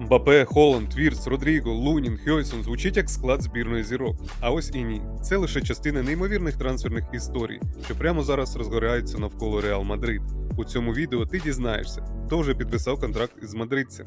Мбапе, Холланд, Вірц, Родріго, Лунін, Хьойсон звучить як склад збірної зірок. А ось і ні. Це лише частина неймовірних трансферних історій, що прямо зараз розгоряються навколо Реал Мадрид. У цьому відео ти дізнаєшся, хто вже підписав контракт із мадридцем,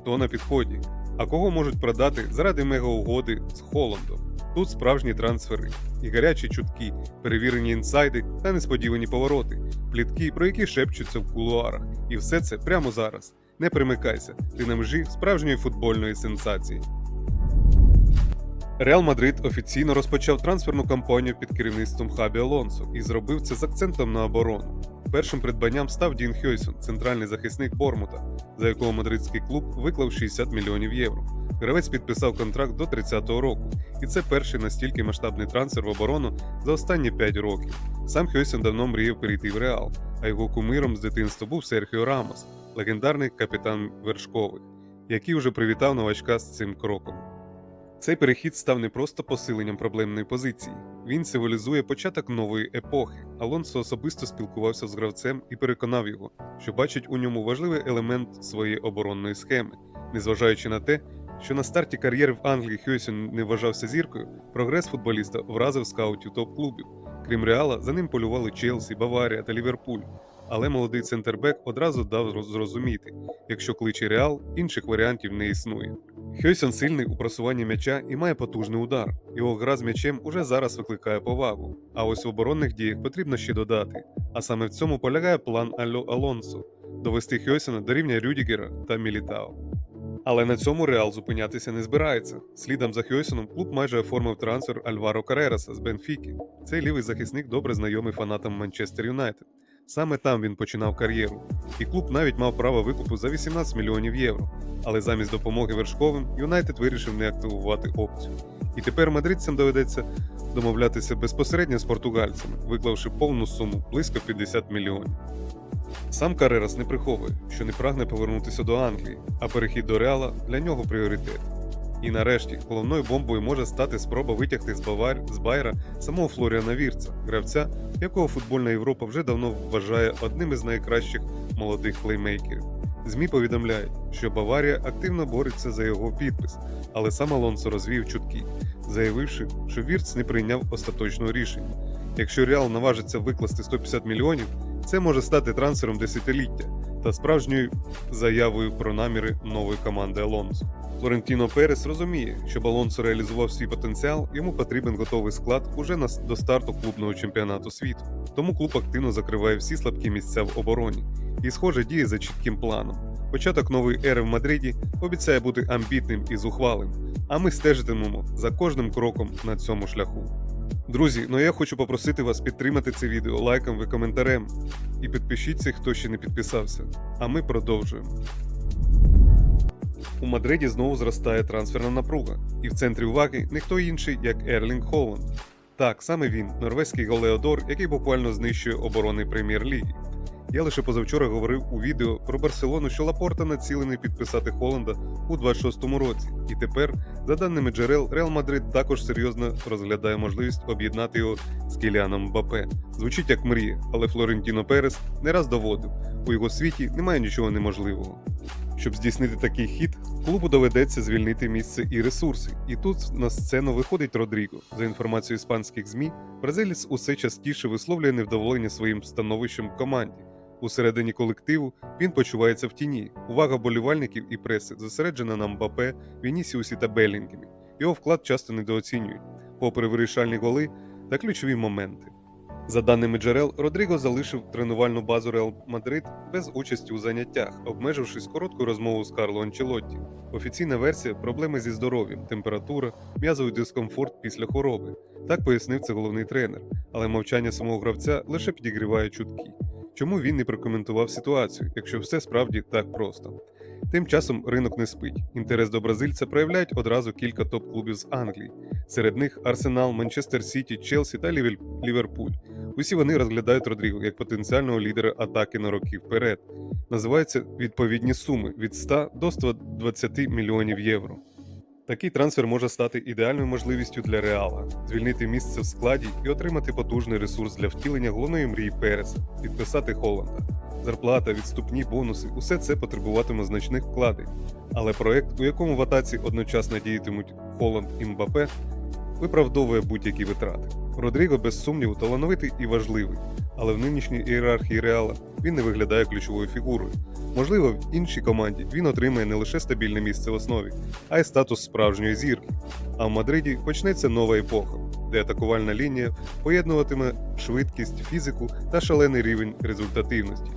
хто на підході, а кого можуть продати заради мегаугоди з Холландом. Тут справжні трансфери і гарячі чутки, перевірені інсайди та несподівані повороти, плітки, про які шепчуться в кулуарах. І все це прямо зараз. Не примикайся, ти на межі справжньої футбольної сенсації. Реал Мадрид офіційно розпочав трансферну кампанію під керівництвом Хабі Алонсо і зробив це з акцентом на оборону. Першим придбанням став Дін Хьойсон, центральний захисник Бормута, за якого мадридський клуб виклав 60 мільйонів євро. Гравець підписав контракт до 30-го року, і це перший настільки масштабний трансфер в оборону за останні 5 років. Сам Хьойсон давно мріяв перейти в Реал, а його кумиром з дитинства був Серхіо Рамос, легендарний капітан вершкових, який вже привітав новачка з цим кроком. Цей перехід став не просто посиленням проблемної позиції, він символізує початок нової епохи. Алонсо особисто спілкувався з гравцем і переконав його, що бачить у ньому важливий елемент своєї оборонної схеми, незважаючи на те, що на старті кар'єри в Англії Хьойсон не вважався зіркою, прогрес футболіста вразив скаутів топ-клубів. Крім Реала, за ним полювали Челсі, Баварія та Ліверпуль. Але молодий центрбек одразу дав зрозуміти, якщо кличе Реал, інших варіантів не існує. Хьойсон сильний у просуванні м'яча і має потужний удар. Його гра з м'ячем уже зараз викликає повагу. А ось в оборонних діях потрібно ще додати. А саме в цьому полягає план Альо Алонсо довести Хьойсона до рівня Рюдігера та Мілітао. Але на цьому Реал зупинятися не збирається. Слідом за Хьойсоном клуб майже оформив трансфер Альваро Карераса з Бенфіки. Цей лівий захисник добре знайомий фанатам Манчестер Юнайтед. Саме там він починав кар'єру, і клуб навіть мав право викупу за 18 мільйонів євро. Але замість допомоги вершковим Юнайтед вирішив не активувати опцію. І тепер мадридцям доведеться домовлятися безпосередньо з португальцями, виклавши повну суму близько 50 мільйонів. Сам Карерас не приховує, що не прагне повернутися до Англії, а перехід до Реала для нього пріоритет. І нарешті головною бомбою може стати спроба витягти з Бавар з Байра самого Флоріана Вірца, гравця, якого футбольна Європа вже давно вважає одним із найкращих молодих плеймейкерів. ЗМІ повідомляють, що Баварія активно бореться за його підпис, але сам Алонсо розвів чутки, заявивши, що Вірц не прийняв остаточного рішення. Якщо Реал наважиться викласти 150 мільйонів, це може стати трансфером десятиліття та справжньою заявою про наміри нової команди Алонсо. Флорентіно Перес розуміє, щоб Алонсо реалізував свій потенціал, йому потрібен готовий склад уже на до старту клубного чемпіонату світу. Тому клуб активно закриває всі слабкі місця в обороні і, схоже, діє за чітким планом. Початок нової ери в Мадриді обіцяє бути амбітним і зухвалим, а ми стежитимемо за кожним кроком на цьому шляху. Друзі, ну я хочу попросити вас підтримати це відео лайком і коментарем. І підпишіться, хто ще не підписався. А ми продовжуємо. У Мадриді знову зростає трансферна напруга, і в центрі уваги ніхто інший, як Ерлінг Холланд. Так, саме він, норвезький голеодор, який буквально знищує оборони прем'єр-ліги. Я лише позавчора говорив у відео про Барселону, що Лапорта націлений підписати Холланда у 26-му році. І тепер, за даними джерел, Реал Мадрид також серйозно розглядає можливість об'єднати його з Кіліаном Мбапе. Звучить як мрія, але Флорентіно Перес не раз доводив, у його світі немає нічого неможливого. Щоб здійснити такий хід, клубу доведеться звільнити місце і ресурси. І тут на сцену виходить Родріго. За інформацією іспанських ЗМІ, бразилець усе частіше висловлює невдоволення своїм становищем в команді. Усередині колективу він почувається в тіні. Увага болівальників і преси зосереджена на Мбапе, Вінісіусі та Белінгемі. Його вклад часто недооцінюють, попри вирішальні голи та ключові моменти. За даними джерел, Родріго залишив тренувальну базу Реал Мадрид без участі у заняттях, обмежившись короткою розмовою з Карло Анчелотті. Офіційна версія проблеми зі здоров'ям, температура, м'язовий дискомфорт після хвороби. Так пояснив це головний тренер, але мовчання самого гравця лише підігріває чутки. Чому він не прокоментував ситуацію, якщо все справді так просто? Тим часом ринок не спить. Інтерес до бразильця проявляють одразу кілька топ-клубів з Англії. Серед них Арсенал, Манчестер Сіті, Челсі та Ліверпуль. Усі вони розглядають Родріго як потенціального лідера атаки на роки вперед. Називаються відповідні суми від 100 до 120 мільйонів євро. Такий трансфер може стати ідеальною можливістю для Реала звільнити місце в складі і отримати потужний ресурс для втілення головної мрії Переса підписати Холланда. Зарплата, відступні бонуси усе це потребуватиме значних вкладень. Але проект, у якому в атаці одночасно діятимуть Холланд і Мбапе, виправдовує будь-які витрати. Родріго, без сумніву, талановитий і важливий, але в нинішній ієрархії Реала він не виглядає ключовою фігурою. Можливо, в іншій команді він отримає не лише стабільне місце в основі, а й статус справжньої зірки. А в Мадриді почнеться нова епоха, де атакувальна лінія поєднуватиме швидкість, фізику та шалений рівень результативності.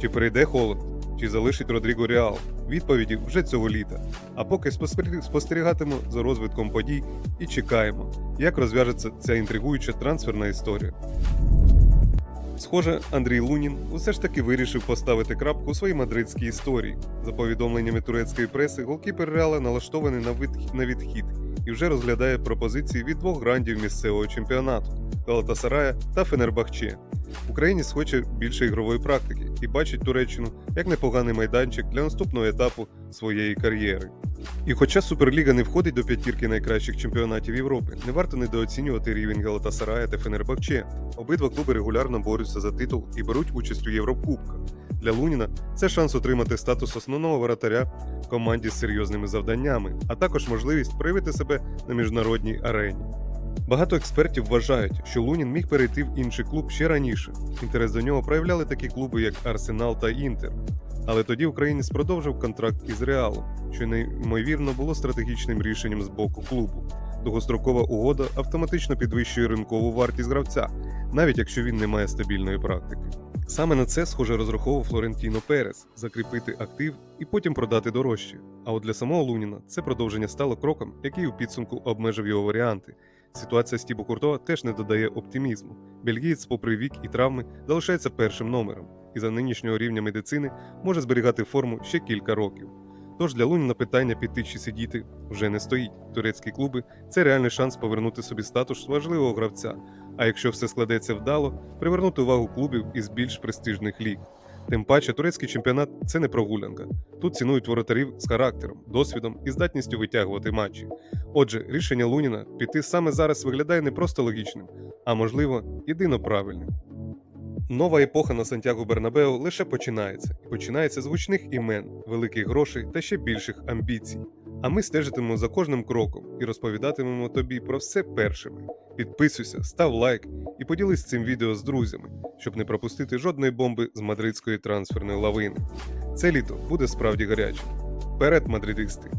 Чи перейде Холланд, чи залишить Родріго Реал? Відповіді вже цього літа. А поки спостері- спостерігатимо за розвитком подій і чекаємо, як розв'яжеться ця інтригуюча трансферна історія. Схоже, Андрій Лунін усе ж таки вирішив поставити крапку у своїй мадридській історії. За повідомленнями турецької преси, голкіпер Реала налаштований на відхід і вже розглядає пропозиції від двох грандів місцевого чемпіонату Галатасарая та Фенербахче. Українець хоче більше ігрової практики і бачить Туреччину як непоганий майданчик для наступного етапу своєї кар'єри. І хоча Суперліга не входить до п'ятірки найкращих чемпіонатів Європи, не варто недооцінювати рівень Галатасарая та Фенербахче. Обидва клуби регулярно борються за титул і беруть участь у Єврокубках. Для Луніна це шанс отримати статус основного воротаря команді з серйозними завданнями, а також можливість проявити себе на міжнародній арені. Багато експертів вважають, що Лунін міг перейти в інший клуб ще раніше. Інтерес до нього проявляли такі клуби, як Арсенал та Інтер. Але тоді українець продовжив контракт із Реалом, що неймовірно було стратегічним рішенням з боку клубу. Довгострокова угода автоматично підвищує ринкову вартість гравця, навіть якщо він не має стабільної практики. Саме на це, схоже, розраховував Флорентіно Перес закріпити актив і потім продати дорожче. А от для самого Луніна це продовження стало кроком, який у підсумку обмежив його варіанти. Ситуація з Тібо Куртова теж не додає оптимізму. Бельгієць, попри вік і травми, залишається першим номером, і за нинішнього рівня медицини може зберігати форму ще кілька років. Тож для Луніна питання піти чи сидіти вже не стоїть. Турецькі клуби це реальний шанс повернути собі статус важливого гравця. А якщо все складеться вдало, привернути увагу клубів із більш престижних ліг. Тим паче, турецький чемпіонат це не прогулянка. Тут цінують воротарів з характером, досвідом і здатністю витягувати матчі. Отже, рішення Луніна піти саме зараз виглядає не просто логічним, а можливо, єдино правильним. Нова епоха на Сантьяго Бернабеу лише починається, і починається з гучних імен, великих грошей та ще більших амбіцій. А ми стежитимемо за кожним кроком і розповідатимемо тобі про все першими. Підписуйся, став лайк і поділись цим відео з друзями, щоб не пропустити жодної бомби з мадридської трансферної лавини. Це літо буде справді гарячим. Вперед, мадридисти!